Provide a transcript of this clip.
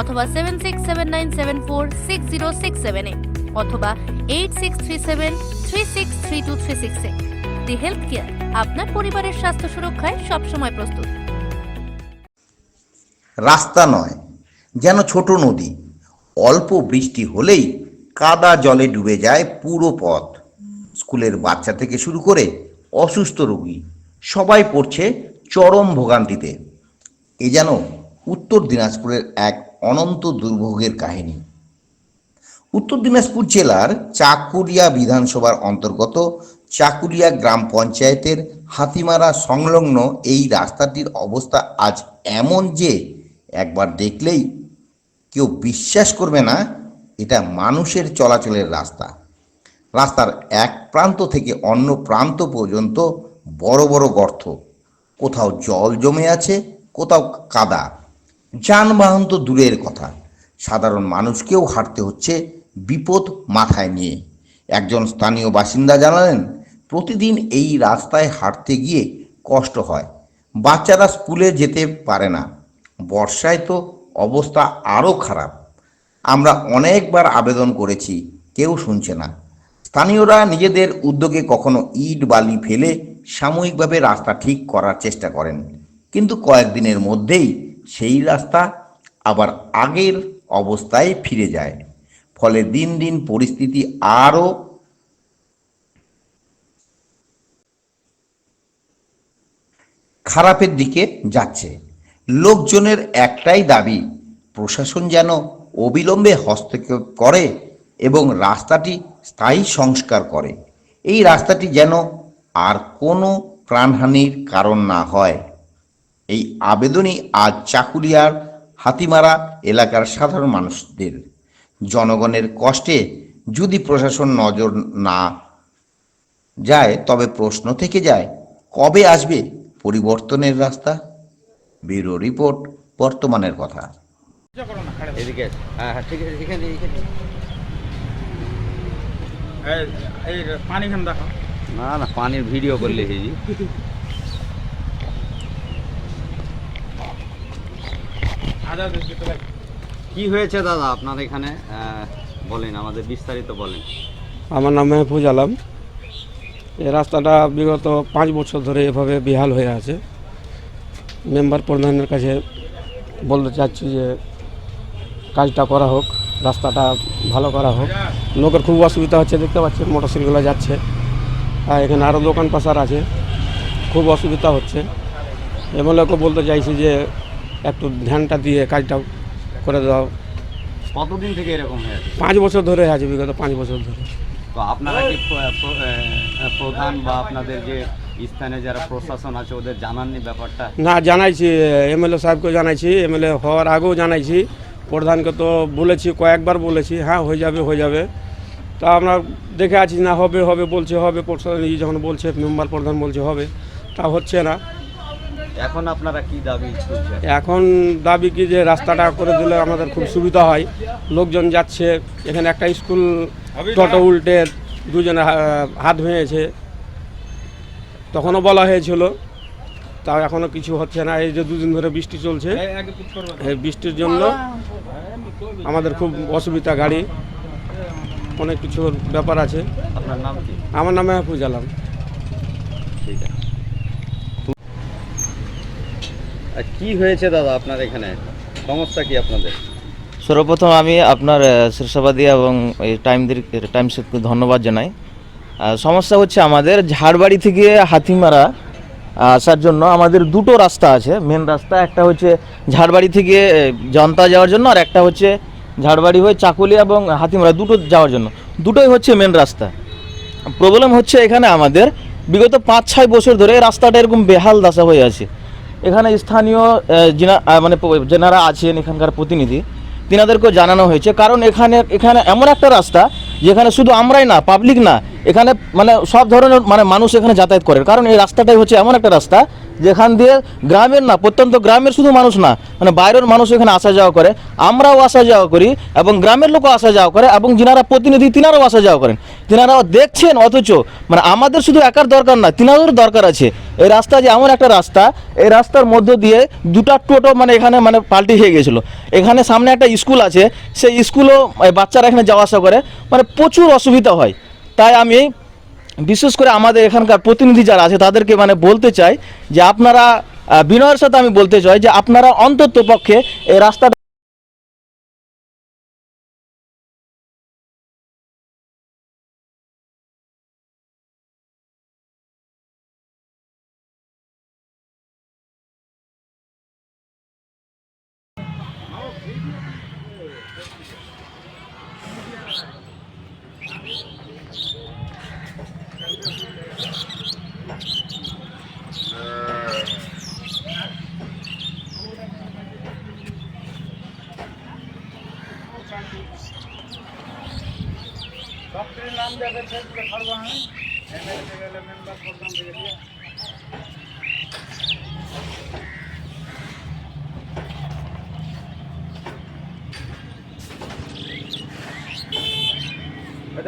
অথবা seven six seven nine seven four six zero six সেভেনে অথবা eight six three seven three six three two three সিক্সে the health care আপনার পরিবারের স্বাস্থ্য সুরক্ষায় সবসময় প্রস্তুত। রাস্তা নয়, যেন ছোট নদী। অল্প বৃষ্টি হলেই কাদা জলে ডুবে যায় পুরো পথ। স্কুলের বাচ্চা থেকে শুরু করে অসুস্থ রোগী, সবাই পড়ছে চরম ভোগান্তিতে। এ যেন উত্তর দিনাজপুরের এক অনন্ত দুর্ভোগের কাহিনী। উত্তর দিনাজপুর জেলার চাকুরিয়া বিধানসভার অন্তর্গত চাকুরিয়া গ্রাম পঞ্চায়েতের হাতিমারা সংলগ্ন এই রাস্তাটির অবস্থা আজ এমন যে একবার দেখলেই কেউ বিশ্বাস করবে না, এটা মানুষের চলাচলের রাস্তা। রাস্তার এক প্রান্ত থেকে অন্য প্রান্ত পর্যন্ত বড় বড় গর্ত। কোথাও জল জমে আছে, কোথাও কাদা। যানবাহন তো দূরের কথা। সাধারণ মানুষকেও হাঁটতে হচ্ছে বিপদ মাথায় নিয়ে। একজন স্থানীয় বাসিন্দা জানালেন, প্রতিদিন এই রাস্তায় হাঁটতে গিয়ে কষ্ট হয়। বাচ্চারা স্কুলে যেতে পারে না। বর্ষায় তো অবস্থা আরও খারাপ। আমরা অনেকবার আবেদন করেছি, কেউ শুনছে না। স্থানীয়রা নিজেদের উদ্যোগে কখনো ইট বালি ফেলে সাময়িকভাবে রাস্তা ঠিক করার চেষ্টা করেন। কিন্তু কয়েকদিনের মধ্যেই সেই রাস্তা আবার আগের অবস্থায় ফিরে যায়। ফলে দিন দিন পরিস্থিতি আরও খারাপের দিকে যাচ্ছে। লোকজনের একটাই দাবি, প্রশাসন যেন অবিলম্বে হস্তক্ষেপ করে এবং রাস্তাটি স্থায়ী সংস্কার করে। এই রাস্তাটি যেন আর কোনো প্রাণহানির কারণ না হয়। এই আবেদনই আজ চাকুলিয়ার হাতিমারা এলাকার সাধারণ মানুষদের। জনগণের কষ্টে যদি প্রশাসন নজর না যায় তবে প্রশ্ন থেকে যায় কবে আসবে পরিবর্তনের রাস্তা? ব্যুরো রিপোর্ট বর্তমানের কথা। এদিকে হ্যাঁ হ্যাঁ ঠিক আছে এখানে এখানে। এই এই পানি খান দেখো? না না পানির ভিডিও করলে হেজি আদা দেখতে তো ভাই কি হয়েছে দাদা আপনার এখানে? বলেন আমাদের বিস্তারিত বলেন। আমার নাম মেহফুজ আলম। এই রাস্তাটা বিগত পাঁচ বছর ধরে এভাবে বেহাল হয়ে আছে। মেম্বার প্রধানের কাছে বলতে চাচ্ছি যে কাজটা করা হোক রাস্তাটা ভালো করা হোক। লোকের খুব অসুবিধা হচ্ছে দেখতে পাচ্ছেন মোটরসাইকেলগুলো যাচ্ছে। আর এখানে আরও দোকান পাশার আছে। খুব অসুবিধা হচ্ছে। এমএলএকে বলতে চাইছি যে একটু ধ্যানটা দিয়ে কাজটা করে দাও। কতদিন থেকে এরকম হয়ে আছে? পাঁচ বছর ধরে আছে বিগত পাঁচ বছর ধরে। তো আপনারা কি প্রধান বা আপনাদের যে স্থানে যারা প্রশাসন আছে ওদের জানাননি ব্যাপারটা? না জানাইছি এমএলএ সাহেবকে জানাইছি এমএলএ হওয়ার আগেও জানাইছি। প্রধানকে তো বলেছি কয়েকবার বলেছি হ্যাঁ হয়ে যাবে হয়ে যাবে। তা আমরা দেখে আছি না হবে হবে বলছে হবে। প্রশাসন যখন বলছে মেম্বার প্রধান বলছে হবে। তা হচ্ছে না। এখন আপনারা কি দাবি এখন দাবি কি যে রাস্তাটা করে দিলে আমাদের খুব সুবিধা হয়। লোকজন যাচ্ছে এখানে একটা স্কুল টোটো উল্টে দুজনে হাত ভেঙেছে। তখনও বলা হয়েছিল তাও এখনও কিছু হচ্ছে না। এই যে দুদিন ধরে বৃষ্টি চলছে এই এই বৃষ্টির জন্য আমাদের খুব অসুবিধা গাড়ি অনেক কিছুর ব্যাপার আছে। আপনার নাম কি? আমার নামে হাফুজ আলম। ঠিক আছে আর কি হয়েছে দাদা আপনার এখানে? সমস্যা কি আপনাদের? সর্বপ্রথম আমি আপনার শীর্ষবাদী এবং এই টাইমদের টাইমসকে ধন্যবাদ জানাই। সমস্যা হচ্ছে আমাদের ঝাড়বাড়ি থেকে হাতিমারা আসার জন্য আমাদের দুটো রাস্তা আছে। মেন রাস্তা একটা হচ্ছে ঝাড়বাড়ি থেকে জনতা যাওয়ার জন্য আর একটা হচ্ছে ঝাড়বাড়ি হয়ে চাকুলি এবং হাতিমারা দুটো যাওয়ার জন্য। দুটোই হচ্ছে মেন রাস্তা। প্রবলেম হচ্ছে এখানে আমাদের বিগত পাঁচ ছয় বছর ধরে রাস্তাটা এরকম বেহাল দশা হয়ে আছে। এখানে স্থানীয় মানে যেনারা আছেন এখানকার প্রতিনিধি, তিনাদেরকেও জানানো হয়েছে। কারণ এখানে এখানে এমন একটা রাস্তা, যেখানে শুধু আমরাই না পাবলিক না, এখানে মানে সব ধরনের মানে মানুষ এখানে যাতায়াত করে। কারণ এই রাস্তাটাই হচ্ছে এমন একটা রাস্তা, যেখান দিয়ে গ্রামের না, প্রত্যন্ত গ্রামের শুধু মানুষ না মানে বাইরের মানুষ এখানে আসা যাওয়া করে। আমরাও আসা যাওয়া করি এবং গ্রামের লোকও আসা যাওয়া করে এবং যিনারা প্রতিনিধি, তিনারাও আসা যাওয়া করেন। তিনারাও দেখছেন অথচ মানে আমাদের শুধু একার দরকার না, তিনাদেরও দরকার আছে। এই রাস্তা যে এমন একটা রাস্তা, এই রাস্তার মধ্য দিয়ে দুটা টোটো মানে এখানে মানে পাল্টি হয়ে গেছিল। এখানে সামনে একটা স্কুল আছে, সেই স্কুলও বাচ্চারা এখানে যাওয়া আসা করে। মানে প্রচুর অসুবিধা হয়। তাই আমি বিশেষ করে আমাদের এখানকার প্রতিনিধি যারা আছে, তাদেরকে মানে বলতে চাই যে আপনারা বিনয়ের সাথে আমি বলতে চাই যে আপনারা অন্তত পক্ষে এই রাস্তাটা ডক্টরের নাম দেবে ফেসবুকে ছাড়বো আমি এমএলএ টেলে মেম্বার প্রধান থেকে